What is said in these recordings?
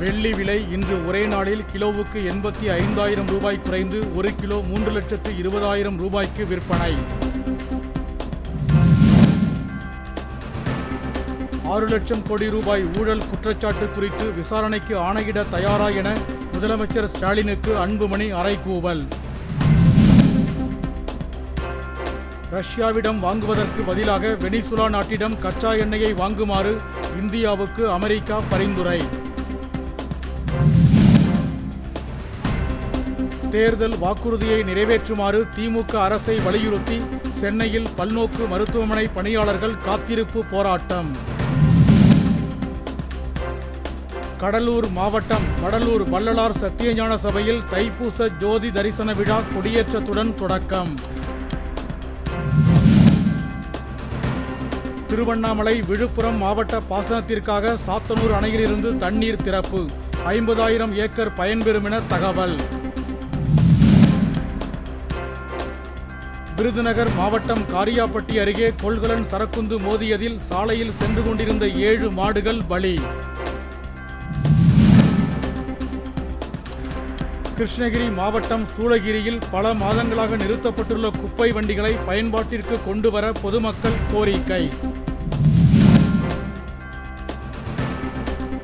வெள்ளி விலை இன்று ஒரே நாளில் கிலோவுக்கு எண்பத்தி ஐந்தாயிரம் ரூபாய் குறைந்து ஒரு கிலோ மூன்று லட்சத்து இருபதாயிரம் ரூபாய்க்கு விற்பனை. ஆறு லட்சம் கோடி ரூபாய் ஊழல் குற்றச்சாட்டு குறித்து விசாரணைக்கு ஆணையிட தயாரா என முதலமைச்சர் ஸ்டாலினுக்கு அன்புமணி அறைகூவல். ரஷ்யாவிடம் வாங்குவதற்கு பதிலாக வெனிசுலா நாட்டிடம் கச்சா எண்ணெயை வாங்குமாறு இந்தியாவுக்கு அமெரிக்கா பரிந்துரை. தேர்தல் வாக்குறுதியை நிறைவேற்றுமாறு திமுக அரசை வலியுறுத்தி சென்னையில் பல்நோக்கு மருத்துவமனை பணியாளர்கள் காத்திருப்பு போராட்டம். கடலூர் மாவட்டம் வடலூர் வள்ளலார் சத்தியஞான சபையில் தைப்பூச ஜோதி தரிசன விழா கொடியேற்றத்துடன் தொடக்கம். திருவண்ணாமலை விழுப்புரம் மாவட்ட பாசனத்திற்காக சாத்தனூர் அணையிலிருந்து தண்ணீர் திறப்பு. ஐம்பதாயிரம் ஏக்கர் பயன்பெறும் என தகவல். விருதுநகர் மாவட்டம் காரியாப்பட்டி அருகே கொள்கலன் சரக்குந்து மோதியதில் சாலையில் சென்று கொண்டிருந்த ஏழு மாடுகள் பலி. கிருஷ்ணகிரி மாவட்டம் சூளகிரியில் பல மாதங்களாக நிறுத்தப்பட்டுள்ள குப்பை வண்டிகளை பயன்பாட்டிற்கு கொண்டு வர பொதுமக்கள் கோரிக்கை.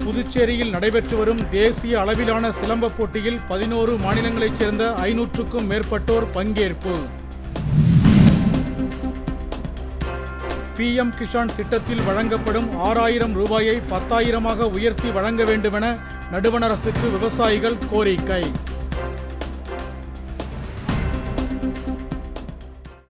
புதுச்சேரியில் நடைபெற்று வரும் தேசிய அளவிலான சிலம்ப போட்டியில் பதினோரு மாநிலங்களைச் சேர்ந்த ஐநூற்றுக்கும் மேற்பட்டோர் பங்கேற்பு. பிஎம் கிஷான் திட்டத்தில் வழங்கப்படும் ஆறாயிரம் ரூபாயை பத்தாயிரமாக உயர்த்தி வழங்க வேண்டுமென நடுவணரசுக்கு விவசாயிகள் கோரிக்கை.